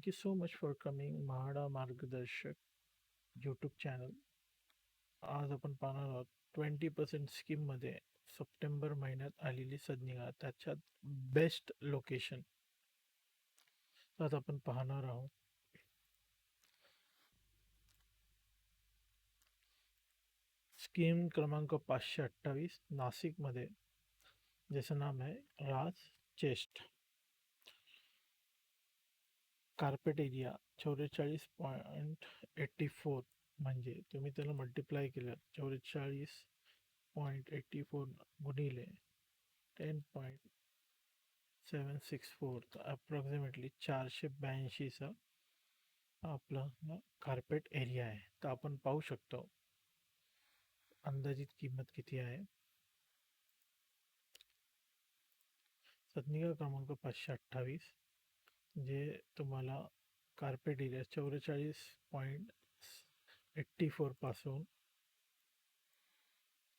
Thank you so much for coming MHADA मार्गदर्शक YouTube channel आज आपण पाहणार आहोत ट्वेंटी पर्सेंट स्कीममध्ये सप्टेंबर महिन्यात आलेली सदनिका त्याच्यात बेस्ट लोकेशन आज आपण पाहणार आहोत. स्कीम क्रमांक पाचशे अठ्ठावीस नाशिकमध्ये ज्याचं नाम आहे राज चेस्ट कार्पेट एरिया चौवेचाळीस पॉईंट एट्टी फोर म्हणजे तुम्ही त्याला मल्टिप्लाय केलं चौवेचाळीस पॉईंट एट्टी फोर गुणिले ten point seven six four तर अप्रॉक्सिमेटली चारशे ब्याऐंशीचा आपला कार्पेट एरिया आहे. तर आपण पाहू शकतो अंदाजित किंमत किती आहे? सदनिका क्रमांक पाचशे अठ्ठावीस. जे तुम्हाला कार्पेट एरिया चौवेचाळीस पॉईंट एट्टी फोरपासून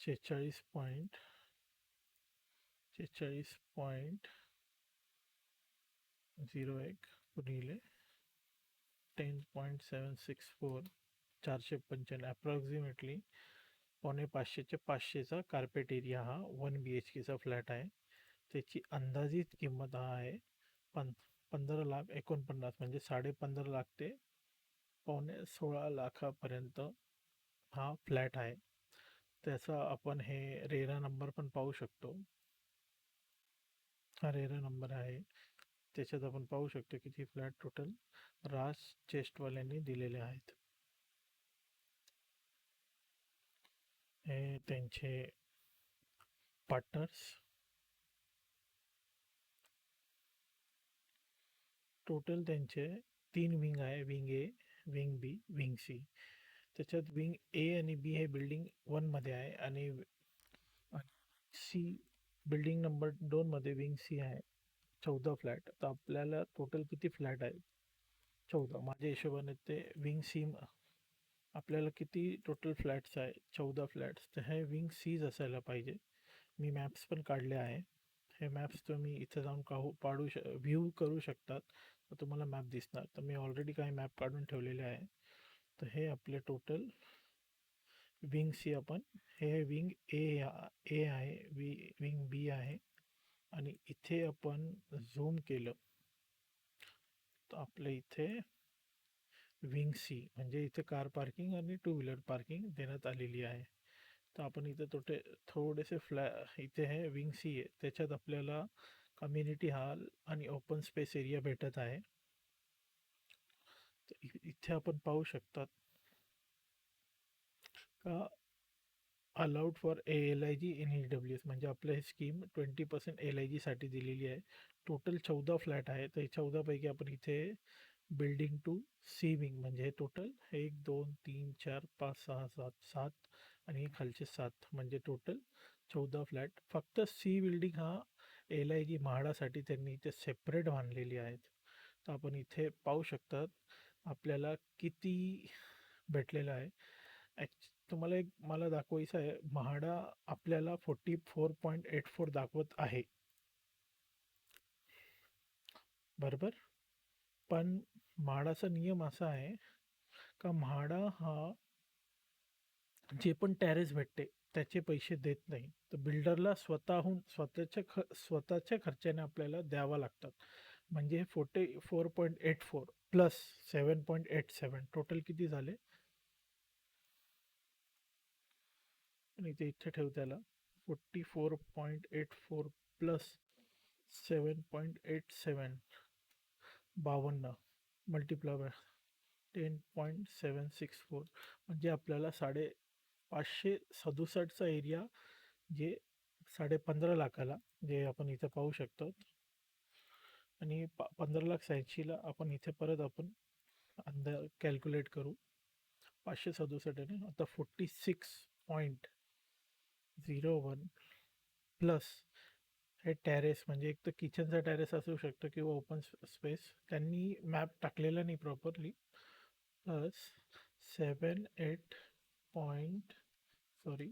शेहेचाळीस पॉईंट शेहेचाळीस पॉईंट झिरो एक गुणिले ten point seven six four चारशे पंच्याण्णव. अप्रॉक्सिमेटली पावणे पाचशेचे पाचशेचा कार्पेट एरिया हा वन बी एच केचा फ्लॅट आहे. त्याची अंदाजित किंमत हा आहे पं पंधरा लाख एकोणपन्नास म्हणजे साडे पंधरा लाख ते पावणे सोळा लाखापर्यंत हा फ्लॅट आहे. त्याचा आपण हे रेरा नंबर पण पाहू शकतो. हा रेरा नंबर आहे. त्याच्यात आपण पाहू शकतो की ती फ्लॅट टोटल राज चेस्टवाल्यांनी दिलेले आहेत. हे त्यांचे पार्टनर्स टोटल त्यांचे तीन विंग आहे wing A wing B wing C. त्याच्यात विंग ए आणि बी हे बिल्डिंग वनमध्ये आहे आणि सी बिल्डिंग नंबर दोनमध्ये विंग सी आहे चौदा फ्लॅट. तर आपल्याला टोटल किती फ्लॅट आहे चौदा. माझ्या हिशोबाने ते विंग सी आपल्याला किती टोटल फ्लॅट्स आहे? चौदा फ्लॅट्स. तर हे विंग सीज असायला पाहिजे. मी मॅप्स पण काढले आहे. हे मॅप्स तुम्ही इथं जाऊन काहू पाडू श व्ह्यू करू शकतात. तर तुम्हाला मॅप दिसणार. तर मी ऑलरेडी काही मॅप काढून ठेवलेले आहे. तर हे आपले टोटल विंग सी आपण हे विंग ए ए आहे वी विंग बी आहे. आणि इथे आपण झूम केलं. तर आपल्या इथे विंग सी म्हणजे इथे कार पार्किंग आणि टू व्हीलर पार्किंग देण्यात आलेली आहे. तर आपण इथे तोटे थोडेसे फ्लॅ इथे हे विंग सी आहे. त्याच्यात आपल्याला कम्युनिटी हॉल आणि ओपन स्पेस एरिया भेटत आहे. तर इथे आपण पाहू शकतात का allowed for a L I G in E W S म्हणजे आपलं हे scheme twenty percent L I जीसाठी दिलेली आहे. टोटल चौदा फ्लॅट आहे. तर चौदापैकी आपण इथे बिल्डिंग टू सी विंग म्हणजे हे टोटल एक दोन तीन चार पाच सहा सात सात आणि खालचे सात म्हणजे टोटल चौदा फ्लॅट फक्त सी बिल्डिंग हा एल आय जी म्हाडासाठी त्यांनी इथे सेपरेट बांधलेली आहेत. तर आपण इथे पाहू शकतात आपल्याला किती भेटलेलं आहे. ॲक्च तुम्हाला एक मला दाखवायचं आहे म्हाडा आपल्याला forty four point eight four दाखवत आहे. बरोबर? पण म्हाडाचा नियम असा आहे का म्हाडा हा जे पण टॅरेस भेटते त्याचे पैसे देत नाही. तर बिल्डरला स्वतःहून स्वतःच्या ख स्वतःच्या खर्चाने आपल्याला द्यावा लागतात. म्हणजे forty four point eight four plus seven point eight seven total किती झाले? आणि ते इथे ठेव त्याला. Forty four point eight four plus seven point eight seven बावन्न multiply ten point seven six four म्हणजे आपल्याला साडे पाचशे सदुसष्टचा एरिया जे साडे पंधरा लाखाला जे आपण इथं पाहू शकतो. आणि पा पंधरा लाख शहाऐंशीला आपण इथे परत आपण अंदा कॅल्क्युलेट करू. पाचशे सदुसष्टने आता forty six point zero one plus हे टॅरेस म्हणजे एक तर किचनचा टॅरेस असू शकतो किंवा ओपन स्पेस त्यांनी मॅप टाकलेला नाही properly plus seven eight point sorry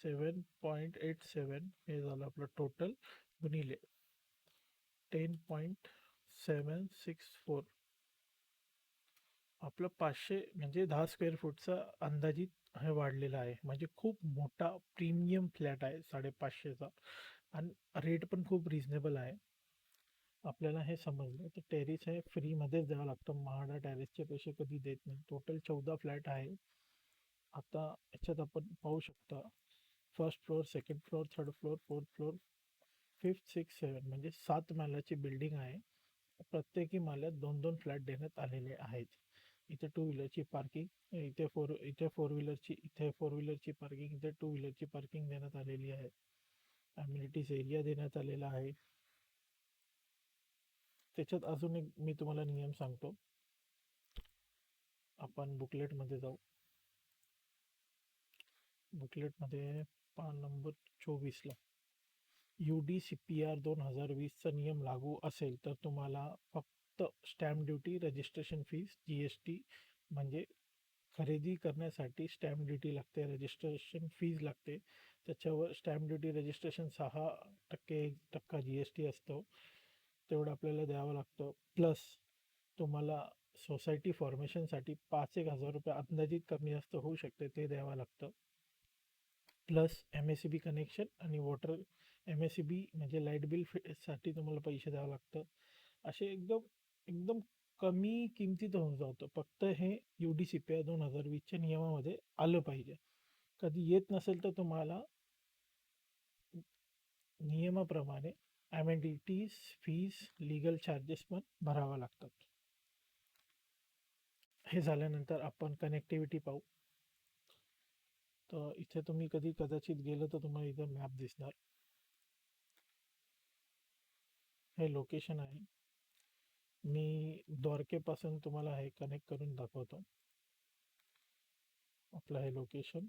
seven point eight seven हे झालं आपलं टोटल गुणिले ten point seven six four. आपलं पाचशे म्हणजे दहा स्क्वेअर फूटचा अंदाजित हे वाढलेला आहे. म्हणजे खूप मोठा प्रीमियम फ्लॅट आहे साडेपाचशेचा. आणि रेट पण खूप रिझनेबल आहे. आपल्याला हे समजलं. तर टेरिस हे फ्रीमध्येच द्यावं लागतं. महाडा टेरिसचे पैसे कधी देत नाही. टोटल चौदा फ्लॅट आहे आता याच्यात आपण पाहू शकता first floor second floor third floor fourth floor fifth six seven म्हणजे सात माल्याची बिल्डिंग आहे. प्रत्येकी माल्यात दोन दोन फ्लॅट देण्यात आलेले आहेत. इथे टू व्हीलरची पार्किंग इथे फोर इथे फोर व्हीलरची इथे फोर व्हीलरची पार्किंग इथे टू व्हीलरची पार्किंग देण्यात आलेली आहे. अम्युनिटीज एरिया देण्यात आलेला आहे. त्याच्यात अजून एक मी तुम्हाला नियम सांगतो. आपण बुकलेटमध्ये जाऊ. बुकलेटमध्ये पान नंबर चोवीसला. U D C P R दोन हजार वीसचा नियम लागू असेल तर तुम्हाला फक्त stamp duty registration fees G S T म्हणजे खरेदी करण्यासाठी स्टॅम्प ड्युटी लागते रजिस्ट्रेशन फीज लागते. त्याच्यावर स्टॅम्प ड्युटी रजिस्ट्रेशन सहा टक्के एक टक्का जी एस टी असतो. तेवढं आपल्याला द्यावं लागतं. प्लस तुम्हाला सोसायटी फॉर्मेशनसाठी पाच एक हजार रुपये अंदाजित कमी जास्त होऊ शकते ते द्यावं लागतं. Plus M S C B connection आणि water M S C B म्हणजे लाइट बिलसाठी तुम्हाला पैसे द्यावं लागतं. असे एकदम एकदम कमी किमतीत होऊन जातं. फक्त हे U D C P I दोन हजार वीसच्या नियमामध्ये आलं पाहिजे. कधी येत नसेल तर तुम्हाला नियमाप्रमाणे ॲमेंडिटीज फीज लिगल चार्जेस पण भरावा लागतात. हे झाल्यानंतर आपण कनेक्टिव्हिटी पाहू. तर इथे तुम्ही कधी कदाचित गेलं तर तुम्हाला इथं मॅप दिसणार. हे लोकेशन आहे. मी द्वारकेपासून तुम्हाला हे कनेक्ट करून दाखवतो. आपलं हे location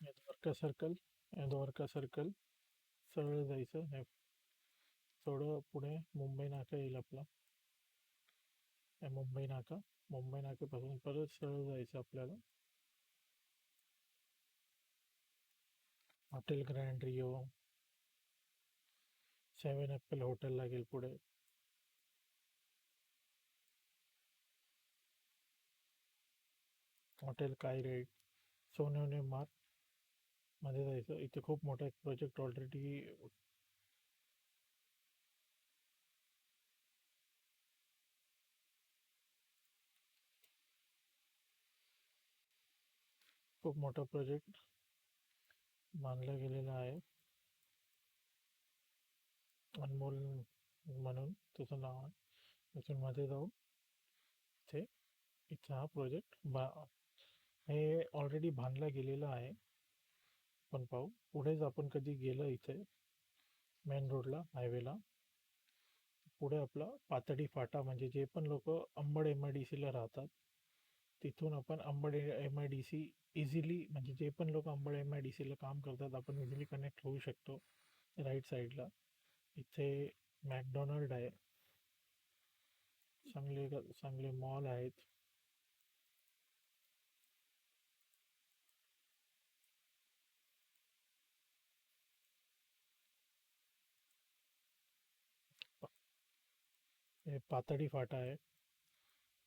Dwarka circle Dwarka circle सरळ जायचं. थोडं पुढे मुंबई नाका येईल आपला. मुंबई नाका. मुंबई नाक्यापासून परत सरळ जायचं आपल्याला. Hotel Grand Rio. Seven Apple hotel लागेल पुढे. हॉटेल कायरेट सोनेवणे मार्कमध्ये जायचं. इथे खूप मोठा एक प्रोजेक्ट ऑलरेडी खूप मोठा प्रोजेक्ट मानला गेलेला आहे. अनमोल म्हणून त्याचं नाव आहे. त्यातून मध्ये जाऊ इथे इथं हा प्रोजेक्ट बा हे ऑलरेडी बांधला गेलेला आहे. पण पाहू पुढेच आपण कधी गेलं इथे मेन रोडला हायवेला पुढे आपला पातळी फाटा म्हणजे जे पण लोक अंबड एम आय डी सीला राहतात तिथून आपण Ambad M I D C easily म्हणजे जे पण लोक अंबड एम आय डी सीला काम करतात, आपण इझिली कनेक्ट होऊ शकतो राईट साईडला इथे मॅकडॉनल्ड आहे. चांगले चांगले मॉल आहेत. पातळी फाटा आहे.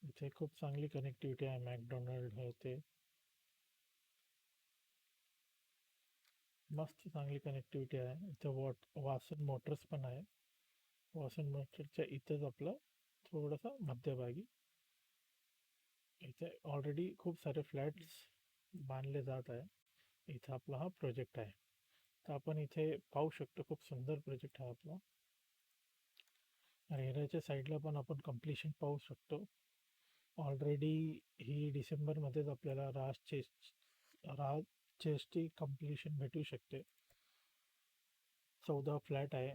इथे खूप चांगली कनेक्टिव्हिटी आहे मॅकडॉनल्ड हे ते. मस्त चांगली कनेक्टिव्हिटी आहे. इथे वॉट वासन मोटर्स पण आहे. वासन मोटरच्या इथेच आपलं थोडंसं मध्यभागी. इथे ऑलरेडी खूप सारे फ्लॅट्स बांधले जात आहे. इथं आपला हा प्रोजेक्ट आहे. तर आपण इथे पाहू शकतो खूप सुंदर प्रोजेक्ट आहे आपला. रेराच्या साईडला पण आपण कम्प्लिशन पाहू शकतो. ऑलरेडी ही डिसेंबरमध्येच आपल्याला राज चेस राज चेसची कम्प्लिशन भेटू शकते. चौदा फ्लॅट आहे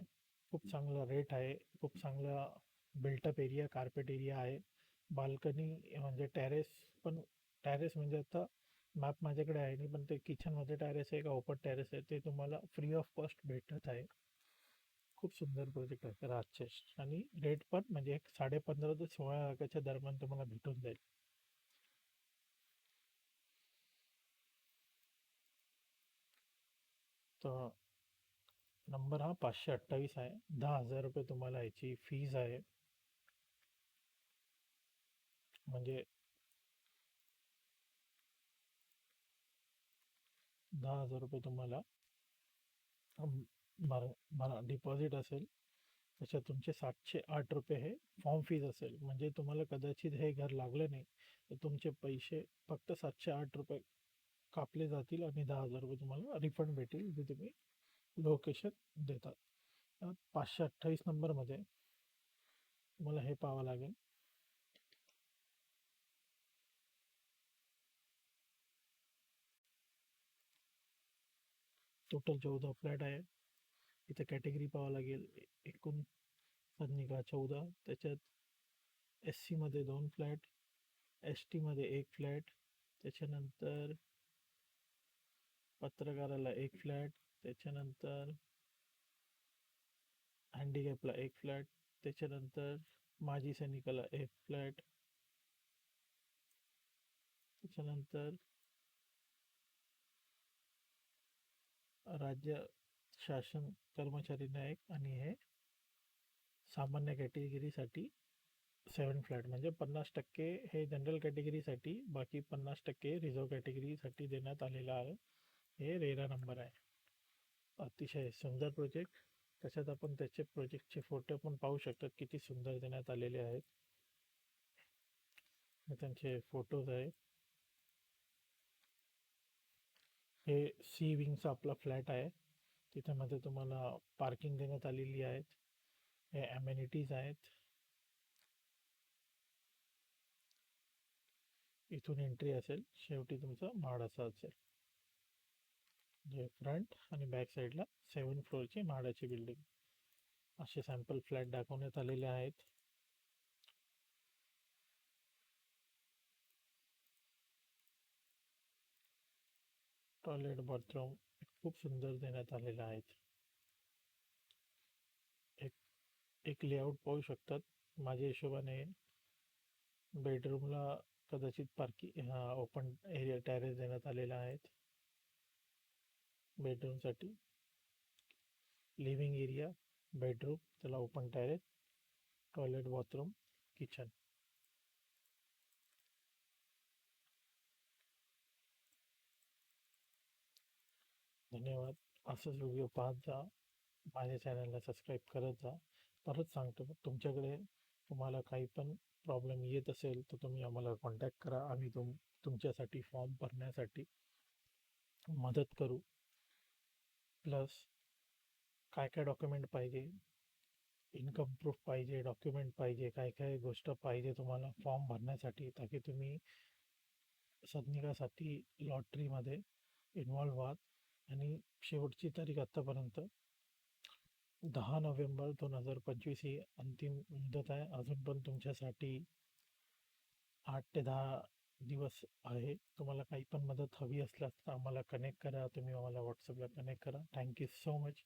खूप चांगला रेट आहे खूप चांगला built up area carpet area आहे. बाल्कनी म्हणजे टॅरेस पण टॅरेस म्हणजे आता मॅप माझ्याकडे आहे नाही पण ते किचनमध्ये टॅरेस आहे का ओपन टॅरेस आहे ते तुम्हाला फ्री ऑफ कॉस्ट भेटत आहे. खूप सुंदर प्रोजेक्ट आहे. राजचे आणि रेट पण म्हणजे एक साडे पंधरा ते सोळा लाखाच्या दरम्यान तुम्हाला भेटून जाईल. तर नंबर हा पाचशे अठ्ठावीस आहे. दहा हजार रुपये तुम्हाला याची फीज आहे. म्हणजे दहा हजार रुपये तुम्हाला भर भरा डिपॉझिट असेल त्याच्यात तुमचे सातशे आठ रुपये हे फॉर्म फीज असेल. म्हणजे तुम्हाला कदाचित हे घर लागलं नाही तर तुमचे पैसे फक्त सातशे आठ रुपये कापले जातील आणि दहा हजार रुपये तुम्हाला रिफंड भेटेल जे तुम्ही लोकेशन देतात. पाचशे अठ्ठावीस नंबरमध्ये तुम्हाला हे पाहावं लागेल. टोटल चौदा फ्लॅट आहे इथं कॅटेगरी पाहावं लागेल. एकूण सदनिका चौदा. त्याच्यात एस सीमध्ये दोन फ्लॅट एस टीमध्ये एक फ्लॅट त्याच्यानंतर पत्रकाराला एक फ्लॅट त्याच्यानंतर हँडिकॅपला एक फ्लॅट त्याच्यानंतर माजी सैनिकाला एक फ्लॅट त्याच्यानंतर राज्य शासन कर्मचारी नायक आणि हे सामान्य कॅटेगरीसाठी सेवन फ्लॅट म्हणजे पन्नास टक्के हे जनरल कॅटेगरीसाठी बाकी पन्नास टक्के रिझर्व कॅटेगरीसाठी देण्यात आलेलं आहे. हे रेरा नंबर आहे. अतिशय सुंदर प्रोजेक्ट. त्याच्यात आपण त्याचे प्रोजेक्टचे फोटो पण पाहू शकतात किती सुंदर देण्यात आलेले आहेत. त्यांचे फोटोज आहे. हे सी विंगचा आपला फ्लॅट आहे. तिच्यामध्ये तुम्हाला पार्किंग देण्यात आलेली आहेत. हे ॲमेनिटीज आहेत. इथून एंट्री असेल. शेवटी तुमचा असा असेल. जे फ्रंट आणि बॅक साईडला सेवन फ्लोअरची म्हाडाची बिल्डिंग असे सॅम्पल फ्लॅट दाखवण्यात आलेले आहेत. टॉयलेट बाथरूम खूप सुंदर देण्यात आलेले आहेत एक एक लेआउट पाहू शकतात. माझ्या हिशोबाने बेडरूमला कदाचित पार्किंग ओपन एरिया टॅरेस देण्यात आलेला आहेत बेडरूमसाठी लिव्हिंग एरिया बेडरूम त्याला open terrace toilet bathroom kitchen धन्यवाद. असंच व्हिडिओ पाहत जा. माझ्या चॅनलला सबस्क्राईब करत जा. परत सांगतो तुमच्याकडे तुम्हाला काही पण प्रॉब्लेम येत असेल तर तुम्ही आम्हाला कॉन्टॅक्ट करा. आम्ही तुम तुमच्यासाठी फॉर्म भरण्यासाठी मदत करू. प्लस काय काय डॉक्युमेंट पाहिजे? इन्कम प्रूफ पाहिजे डॉक्युमेंट पाहिजे काय काय गोष्ट पाहिजे तुम्हाला फॉर्म भरण्यासाठी ताकी तुम्ही सदनिकासाठी लॉटरीमध्ये इन्वॉल्व व्हाल. आणि शेवटची तारीख आत्तापर्यंत दहा नोव्हेंबर दोन हजार पंचवीस ही अंतिम मुदत आहे. अजून पण तुमच्यासाठी आठ ते दहा दिवस आहे. तुम्हाला काही पण मदत हवी असल्यास तर आम्हाला कनेक्ट करा. तुम्ही आम्हाला व्हॉट्सअपला कनेक्ट करा. Thank you so much